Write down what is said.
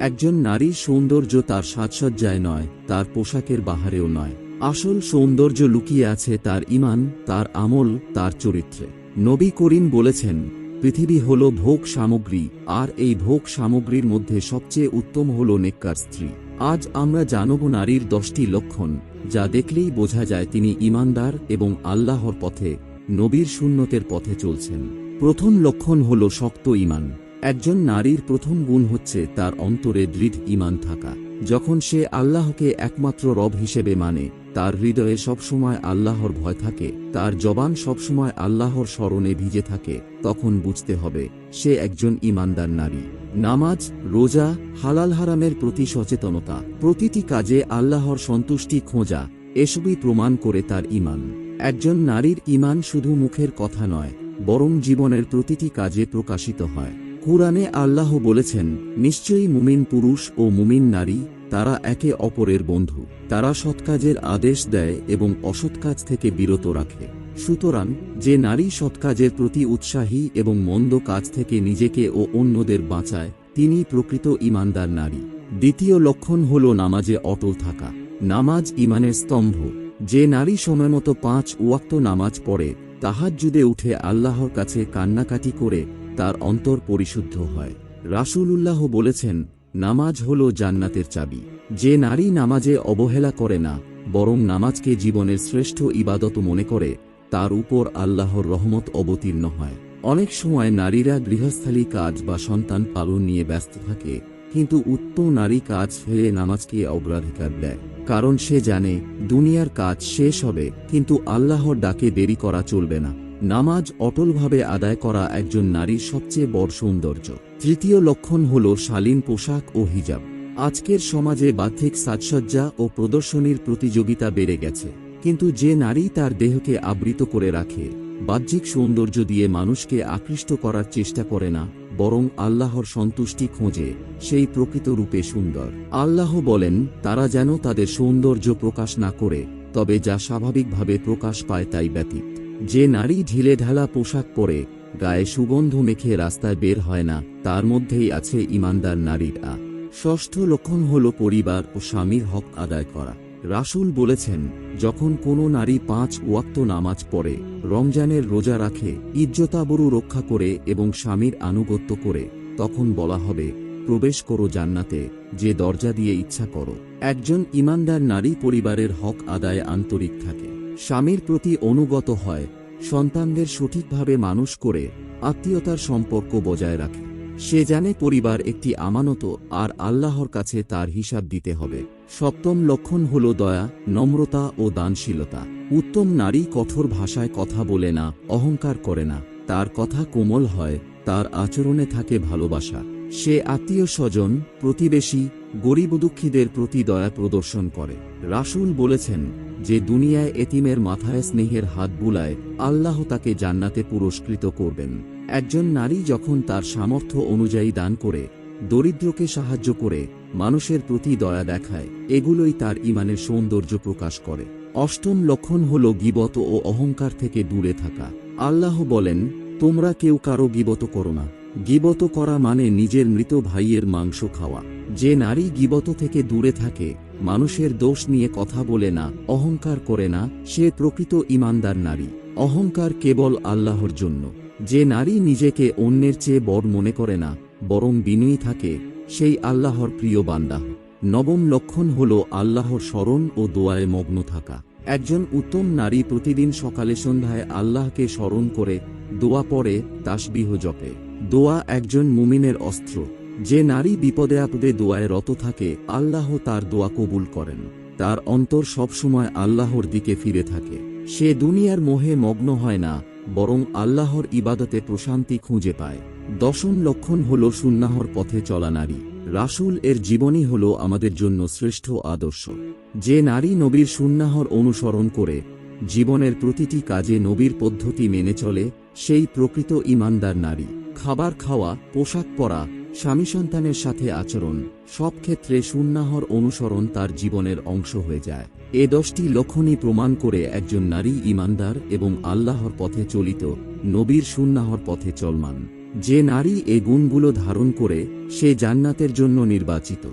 একজন নারীর সৌন্দর্য তার সাজসজ্জায় নয়, তার পোশাকের বাহারেও নয়। আসল সৌন্দর্য লুকিয়ে আছে তার ইমান তার আমল, তার চরিত্রে। নবী করিম বলেছেন, পৃথিবী হল ভোগ সামগ্রী, আর এই ভোগ সামগ্রীর মধ্যে সবচেয়ে উত্তম হল নেককার স্ত্রী। আজ আমরা জানব নারীর দশটি লক্ষণ, যা দেখলেই বোঝা যায় তিনি ইমানদার এবং আল্লাহর পথে, নবীর শূন্যতের পথে চলছেন। প্রথম লক্ষণ হল শক্ত ইমান একজন নারীর প্রথম গুণ হচ্ছে তার অন্তরে দৃঢ় ইমান থাকা। যখন সে আল্লাহকে একমাত্র রব হিসেবে মানে তার হৃদয়ে সবসময় আল্লাহর ভয় থাকে, তার জবান সবসময় আল্লাহর স্মরণে ভিজে থাকে, তখন বুঝতে হবে, সে একজন ইমানদার নারী। নামাজ, রোজা, হালাল হারামের প্রতি সচেতনতা, প্রতিটি কাজে আল্লাহর সন্তুষ্টি খোঁজা, এসবই প্রমাণ করে তার ইমান একজন নারীর ইমান শুধু মুখের কথা নয়, বরং জীবনের প্রতিটি কাজে প্রকাশিত হয়। কুরআনে আল্লাহ বলেছেন, নিশ্চয়ই মুমিন পুরুষ ও মুমিন নারী, তারা একে অপরের বন্ধু। তারা সৎকাজের আদেশ দেয় এবং অসৎ কাজ থেকে বিরত রাখে। সুতরাং, যে নারী সৎকাজের প্রতি উৎসাহী এবং মন্দ কাজ থেকে নিজেকে ও অন্যদের বাঁচায়, তিনি প্রকৃত ইমানদার নারী। দ্বিতীয় লক্ষণ হল নামাজে অটল থাকা। নামাজ ইমানের স্তম্ভ। যে নারী সময়মতো পাঁচ ওয়াক্ত নামাজ পড়ে তাহার তাহাজ্জুদে উঠে আল্লাহর কাছে কান্নাকাটি করে তার অন্তর পরিশুদ্ধ হয়। রাসূলুল্লাহ বলেছেন, নামাজ হল জান্নাতের চাবি। যে নারী নামাজে অবহেলা করে না, বরং নামাজকে জীবনের শ্রেষ্ঠ ইবাদত মনে করে, তার উপর আল্লাহর রহমত অবতীর্ণ হয়। অনেক সময় নারীরা গৃহস্থালী কাজ বা সন্তান পালন নিয়ে ব্যস্ত থাকে, কিন্তু উত্তম নারী কাজ ফেলে নামাজকে অগ্রাধিকার দেয়। কারণ সে জানে, দুনিয়ার কাজ শেষ হবে, কিন্তু আল্লাহর ডাকে দেরি করা চলবে না। নামাজ অটলভাবে আদায় করা একজন নারীর সবচেয়ে বড় সৌন্দর্য। তৃতীয় লক্ষণ হল শালীন পোশাক ও হিজাব। আজকের সমাজে বাহ্যিক সাজসজ্জা ও প্রদর্শনীর প্রতিযোগিতা বেড়ে গেছে। কিন্তু যে নারী তার দেহকে আবৃত করে রাখে, বাহ্যিক সৌন্দর্য দিয়ে মানুষকে আকৃষ্ট করার চেষ্টা করে না, বরং আল্লাহর সন্তুষ্টি খোঁজে, সেই প্রকৃত রূপে সুন্দর। আল্লাহ বলেন, তারা যেন তাদের সৌন্দর্য প্রকাশ না করে, তবে যা স্বাভাবিকভাবে প্রকাশ পায় তাই ব্যতীত। যে নারী ঢিলে ঢালা পোশাক পরে গায়ে সুগন্ধ মেখে রাস্তায় বের হয় না, তার মধ্যেই আছে ইমানদার নারীর। আ ষষ্ঠ লক্ষণ হল পরিবার ও স্বামীর হক আদায় করা। রাসূল বলেছেন, যখন কোনো নারী পাঁচ ওয়াক্ত নামাজ পড়ে, রমজানের রোজা রাখে ইজ্জতাবরু রক্ষা করে এবং স্বামীর আনুগত্য করে, তখন বলা হবে, প্রবেশ করো জান্নাতে, যে দরজা দিয়ে ইচ্ছা করো। একজন ইমানদার নারী পরিবারের হক আদায় আন্তরিক থাকে। স্বামীর প্রতি অনুগত হয়, সন্তানদের সঠিকভাবে মানুষ করে, আত্মীয়তার সম্পর্ক বজায় রাখে। সে জানে পরিবার একটি আমানত আর আল্লাহর কাছে তার হিসাব দিতে হবে। সপ্তম লক্ষণ হল দয়া, নম্রতা ও দানশীলতা। উত্তম নারী কঠোর ভাষায় কথা বলে না, অহংকার করে না। তার কথা কোমল হয়, তার আচরণে থাকে ভালোবাসা। সে আত্মীয় স্বজন, প্রতিবেশী, গরিব দুঃখীদের প্রতি দয়া প্রদর্শন করে। রাসূল বলেছেন যে দুনিয়ায় এতিমের মাথায় স্নেহের হাত বুলায়, আল্লাহ তাকে জান্নাতে পুরস্কৃত করবেন। একজন নারী যখন তার সামর্থ্য অনুযায়ী দান করে, দরিদ্রকে সাহায্য করে, মানুষের প্রতি দয়া দেখায়, এগুলোই তার ইমানের সৌন্দর্য প্রকাশ করে। অষ্টম লক্ষণ হল গিবত ও অহংকার থেকে দূরে থাকা। আল্লাহ বলেন, তোমরা কেউ কারও গিবত করো না। গিবত করা মানে নিজের মৃত ভাইয়ের মাংস খাওয়া। যে নারী গিবত থেকে দূরে থাকে, মানুষের দোষ নিয়ে কথা বলে না, অহংকার করে না, সে প্রকৃত ইমানদার নারী। অহংকার কেবল আল্লাহর জন্য। যে নারী নিজেকে অন্যের চেয়ে বড় মনে করে না, বরং বিনয়ী থাকে, সেই আল্লাহর প্রিয় বান্দা। নবম লক্ষণ হল আল্লাহর স্মরণ ও দোয়ায় মগ্ন থাকা। একজন উত্তম নারী প্রতিদিন সকালে সন্ধ্যায় আল্লাহকে স্মরণ করে, দোয়া পড়ে, তাসবিহ জপে। দোয়া একজন মুমিনের অস্ত্র। যে নারী বিপদে আপদে দোয়ায় রত থাকে, আল্লাহ তার দোয়া কবুল করেন। তার অন্তর সবসময় আল্লাহর দিকে ফিরে থাকে। সে দুনিয়ার মোহে মগ্ন হয় না, বরং আল্লাহর ইবাদতে প্রশান্তি খুঁজে পায়। দশম লক্ষণ হল সুন্নাহর পথে চলা নারী। রাসূল এর জীবনী হল আমাদের জন্য শ্রেষ্ঠ আদর্শ। যে নারী নবীর সুন্নাহর অনুসরণ করে, জীবনের প্রতিটি কাজে নবীর পদ্ধতি মেনে চলে, সেই প্রকৃত ইমানদার নারী। খাবার খাওয়া, পোশাক পরা স্বামী সন্তানের সাথে আচরণ সব ক্ষেত্রে সুন্নাহর অনুসরণ তার জীবনের অংশ হয়ে যায়। এ দশটি লক্ষণই প্রমাণ করে একজন নারী ইমানদার এবং আল্লাহর পথে চলিত, নবীর সুন্নাহর পথে চলমান। যে নারী এ গুণগুলো ধারণ করে, সে জান্নাতের জন্য নির্বাচিত।